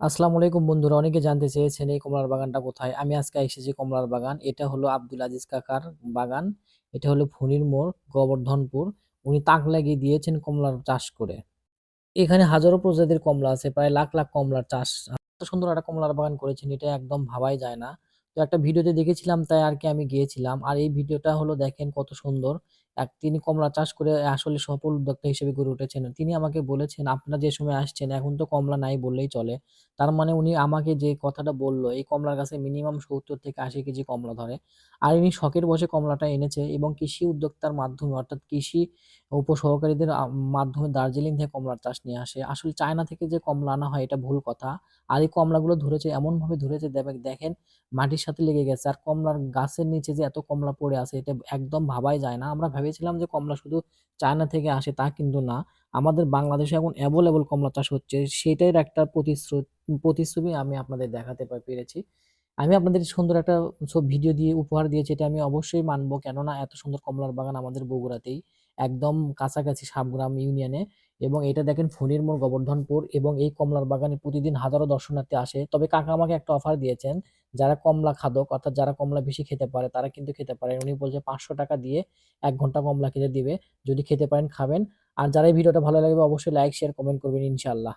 আসসালামু আলাইকুম বন্ধুরা, অনেকে জানতে চেয়েছেন এই কমলার বাগানটা কোথায়? আমি আজকে এসেছি কমলার বাগান। এটা হলো আব্দুল আজিজ কাকার বাগান। এটা হলো ফণির মোড়, গোবর্ধনপুর। উনি তাক লাগিয়ে দিয়েছেন কমলার চাষ করে। এখানে হাজারো প্রজাতির কমলা আছে, প্রায় লাখ লাখ কমলার চাষ। এত সুন্দর একটা কমলার বাগান করেছেন, এটা একদম ভাবাই যায় না। তো একটা ভিডিওতে দেখেছিলাম, তাই আর কি আমি গিয়েছিলাম। আর এই ভিডিওটা হলো দেখেন কত সুন্দর। এক তিনি কমলা চাষ করে আসলে সফল উদ্যোক্তা হিসেবে গড়ে উঠেছেন তিনি আমাকে বলেছেন, আপনারা যে সময় আসছেন, এখন তো কমলা নাই বললেই চলে তার মানে উনি আমাকে যে কথাটা বলল, এই কমলার গাছে মিনিমাম সত্তর থেকে আশি কেজি কমলা ধরে আর ইনি শখের বসে কমলাটা এনেছে এবং কৃষি উদ্যোক্তার মাধ্যমে, অর্থাৎ কৃষি উপসহকারীদের মাধ্যমে দার্জিলিং থেকে কমলার চাষ নিয়ে আসে। আসলে চায়না থেকে যে কমলা আনা হয়, এটা ভুল কথা। আর এই কমলাগুলো ধরেছে, এমনভাবে ধরেছে দেখেন মাটির সাথে লেগে গেছে। আর কমলার গাছের নিচে যে এত কমলা পড়ে আছে, এটা একদম ভাবাই যায় না। আমরা ভেবেছিলাম যে কমলা শুধু চায়না থেকে আসে তা কিন্তু না। আমাদের বাংলাদেশে এখন অ্যাভেলেবল কমলা চাষ হচ্ছে। সেটাই একটা প্রতিশ্রুতি প্রতিশ্রুতি আমি আপনাদের দেখাতে পেরেছি। আমি আপনাদের সুন্দর একটা সব ভিডিও দিয়ে উপহার দিয়েছি, এটা আমি অবশ্যই মানবো। কেননা এত সুন্দর কমলার বাগান আমাদের বগুড়াতেই। একদম কাছাকাছি সাবগ্রাম ইউনিয়নে এবং এটা দেখেন ফণির মোড় গোবর্ধনপুর এবং এই কমলার বাগানে প্রতিদিন হাজারো দর্শনার্থী আসে। তবে কাকা আমাকে একটা অফার দিয়েছেন, যারা কমলা খাদক অর্থাৎ যারা কমলা বেশি খেতে পারে তারা কিন্তু খেতে পারে। উনি বলছে ৳৫০০ দিয়ে এক ঘণ্টা কমলা খেতে দিবে। যদি খেতে পারেন খাবেন। আর যারা এই ভিডিওটা ভালো লাগবে অবশ্যই লাইক, শেয়ার, কমেন্ট করবেন ইনশাআল্লাহ।